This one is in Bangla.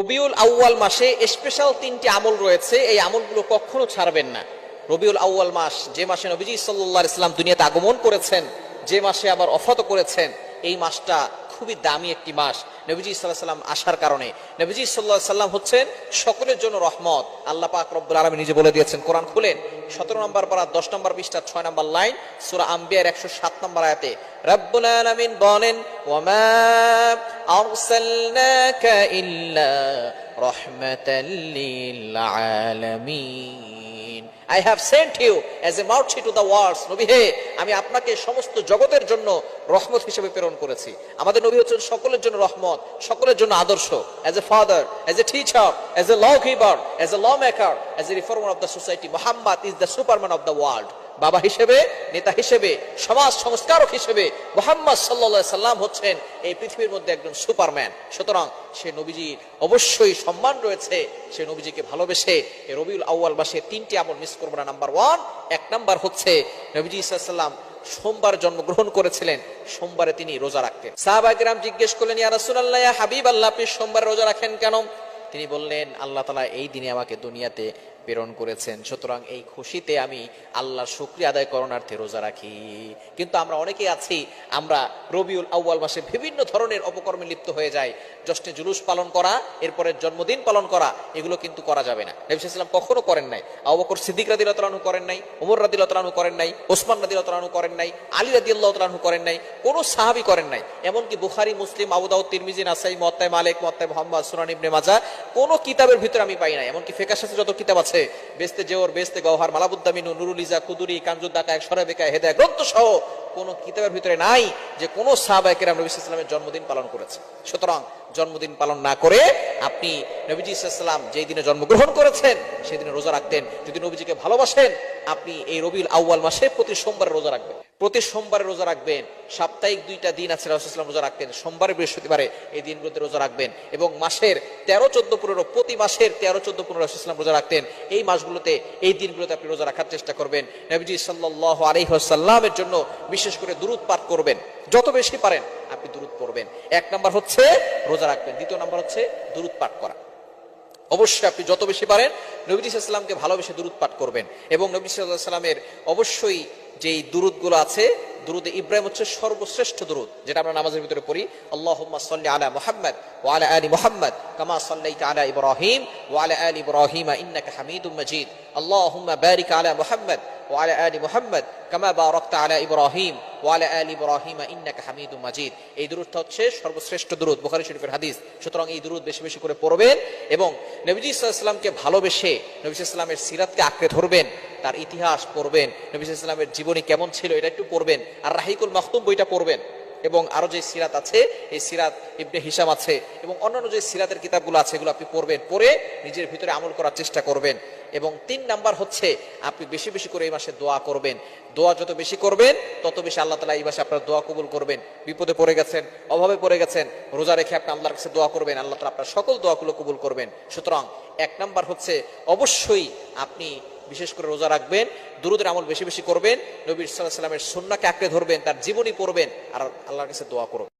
রবিউল আউয়াল মাসে স্পেশাল তিনটি আমল রয়েছে, এই আমলগুলো কখনো ছাড়বেন না। রবিউল আউয়াল মাস, যে মাসে নবীজি সাল্লাহ ইসলাম দুনিয়াতে আগমন করেছেন, যে মাসে আবার অফাত করেছেন এই মাসটা খুবই দামি একটি মাস। নবীজি সাল্লাহ সাল্লাম আসার কারণে। নবীজি সাল্লাহ সাল্লাম হচ্ছেন সকলের জন্য রহমত। আল্লাহ পাক রব্বুল আলমী নিজে বলে দিয়েছেন, কোরআন খুলেন। সতেরো নম্বর পারা, দশ নম্বর পৃষ্ঠা, ছয় নম্বর লাইন, সুরা আম্বিয়ার একশো সাত নম্বর আয়াতে, রব্বুল আলামিন বলেন রাহমাতাল লিল আলামিন। I have sent you as a mouthy to the worlds নবী হে, আমি আপনাকে সমস্ত জগতের জন্য রহমত হিসেবে প্রেরণ করেছি। আমাদের নবী হচ্ছেন সকলের জন্য রহমত, সকলের জন্য আদর্শ। As a father as a teacher as a law keeper as a law maker as a reformer of the society Muhammad is the superman of the world বাবা হিসেবে, নেতা হিসেবে, সমাজ সংস্কারক হিসেবে মোহাম্মদ সাল্লা সাল্লাম হচ্ছেন এই পৃথিবীর মধ্যে একজন সুপারম্যান। সুতরাং সে নবীজির অবশ্যই সম্মান রয়েছে, সে নবীজিকে ভালোবেসে রবিউল আউ্য়াল মাসে তিনটি আমল মিস করব না নাম্বার ওয়ান এক নাম্বার হচ্ছে, নবীজি ইসাল্লাম সোমবার জন্মগ্রহণ করেছিলেন, সোমবারে তিনি রোজা রাখতেন। সাহাবাগিরাম জিজ্ঞেস করলেন, ইয়া রাসুল্লাহ হাবিব আল্লাহ আপনি সোমবার রোজা রাখেন কেন? তিনি বললেন, আল্লাহ তালা এই দিনে আমাকে দুনিয়াতে প্রেরণ করেছেন। সুতরাং এই খুশিতে আমি আল্লাহর শুক্রিয়া আদায় করণার্থে রোজা রাখি। কিন্তু আমরা অনেকেই আছি, আমরা রবিউল আউ্য়াল মাসে বিভিন্ন ধরনের অপকর্মে লিপ্ত হয়ে যাই। জশ্নে জুলুস পালন করা এরপরে জন্মদিন পালন করা, এগুলো কিন্তু করা যাবে না। নবী ইসলাম কখনো করেন নাই। আবু বকর সিদ্দিক রাদিয়াল্লাহু করেন নাই ওমর রাদিয়াল্লাহু করেন নাই, ওসমান রাদিয়াল্লাহু করেন নাই, আলী রাদিয়াল্লাহু করেন নাই, কোনো সাহাবী করেন নাই। এমনকি বুখারী, মুসলিম, আবু দাউদ, তিরমিজি, নাসাই মুয়াত্তা মালিক মুয়াত্তা মুহাম্মদ, সুনান ইবনে মাজাহ, কোনো কিতাবের ভিতরে আমি পাই নাই। এমনকি ফিকাহ শাস্ত্রে যত কিতাব আছে বেস্তে জেওর, বেস্তে গওহার, মালাবুদ্দামিনু নুরুল ইজা কুদুরি কামজুদ্দাকা এক সরাবেকা হেদায় গ্রন্থ সহ কোনো কিতাবের ভিতরে নাই যে কোনো সাহাবায়ে আমরা নবী ইসলামের জন্মদিন পালন করেছে। সুতরাং জন্মদিন পালন না করে আপনি নবীজি ইসলাম যেই দিনে জন্মগ্রহণ করেছেন সেই দিনে রোজা রাখতেন। যদি নবীজিকে ভালোবাসেন আপনি এই রবিউল আউ্য়াল মাসে প্রতি সোমবারে রোজা রাখবেন। প্রতি সোমবারে রোজা রাখবেন, সাপ্তাহিক দুইটা দিন আছে রাসুলাম রোজা রাখতেন, সোমবারে বৃহস্পতিবারে এই দিনগুলোতে রোজা রাখবেন এবং মাসের তেরো, চোদ্দ, পনেরো, প্রতি মাসের তেরো, চোদ্দ, পনেরো রাসুলাম রোজা রাখতেন, এই মাসগুলোতে, এই দিনগুলোতে আপনি রোজা রাখার চেষ্টা করবেন। নবীজি সাল্লাহ আলহিহাসাল্লামের জন্য বিশেষ করে দূরত পাঠ করবেন। যত বেশি পারেন, আপনি দূরত পড়বেন। এক নাম্বার হচ্ছে রোজা রাখবেন। দ্বিতীয় নাম্বার হচ্ছে দূরত পাঠ করা। অবশ্যই আপনি যত বেশি পারেন নবী সাল্লামকে ভালোবেসে দূরত পাঠ করবেন এবং নবী সাল্লামের অবশ্যই যেই দুরুদগুলো আছে, দুরুদে ইব্রাহিম হচ্ছে সর্বশ্রেষ্ঠ দুরুদ, যেটা আমরা নামাজের ভিতরে পড়ি, আল্লাহুম্মা সাল্লি আলা মুহাম্মদ ওয়া আলা আলি মুহাম্মদ কামা সাল্লাইতা আলা ইব্রাহিম ওয়া আলা আলি ইব্রাহিম ইন্নাকা হামিদুম মাজিদ। আল্লাহুম্মা বারিক আলা মুহাম্মদ ওয়া আলা আলি মুহাম্মদ কামা বারাকতা আলা ইব্রাহিম ওয়া আলা আলি ইব্রাহিম ইন্নাকা হামিদুম মাজিদ। এই দুরুদটা হচ্ছে সর্বশ্রেষ্ঠ দুরুদ, বুখারী শরীফের হাদিস। সুতরাং এই দুরুদ বেশি বেশি করে পড়বেন এবং নবীজি ইসলামকে ভালোবেসে নবী ইসলামের সিরাতকে আঁকড়ে ধরবেন, তার ইতিহাস পড়বেন, নবী ইসলামের জীবনী কেমন ছিল এটা একটু পড়বেন, আর রাহিকুল মাহতুম বইটা পড়বেন এবং আরও যে সিরাত আছে, এই সিরাত ইবনে হিসাম আছে এবং অন্যান্য যে সিরাতের কিতাবগুলো আছে, এগুলো আপনি পড়বেন, পড়ে নিজের ভিতরে আমল করার চেষ্টা করবেন। এবং তিন নাম্বার হচ্ছে, আপনি বেশি বেশি করে এই মাসে দোয়া করবেন। দোয়া যত বেশি করবেন, তত বেশি আল্লাহ তালা এই মাসে আপনার দোয়া কবুল করবেন। বিপদে পড়ে গেছেন, অভাবে পড়ে গেছেন, রোজা রেখে আপনি আল্লাহর কাছে দোয়া করবেন, আল্লাহ তালা আপনার সকল দোয়াগুলো কবুল করবেন। সুতরাং এক নাম্বার হচ্ছে, অবশ্যই আপনি বিশেষ করে রোজা রাখবেন, দুরুদের আমল বেশি বেশি করবেন, নবী সাল্লাহ সাল্লামের সন্নাকে আঁকড়ে ধরবেন, তার জীবনী পড়বেন, আর আল্লাহর কাছে দোয়া করবেন।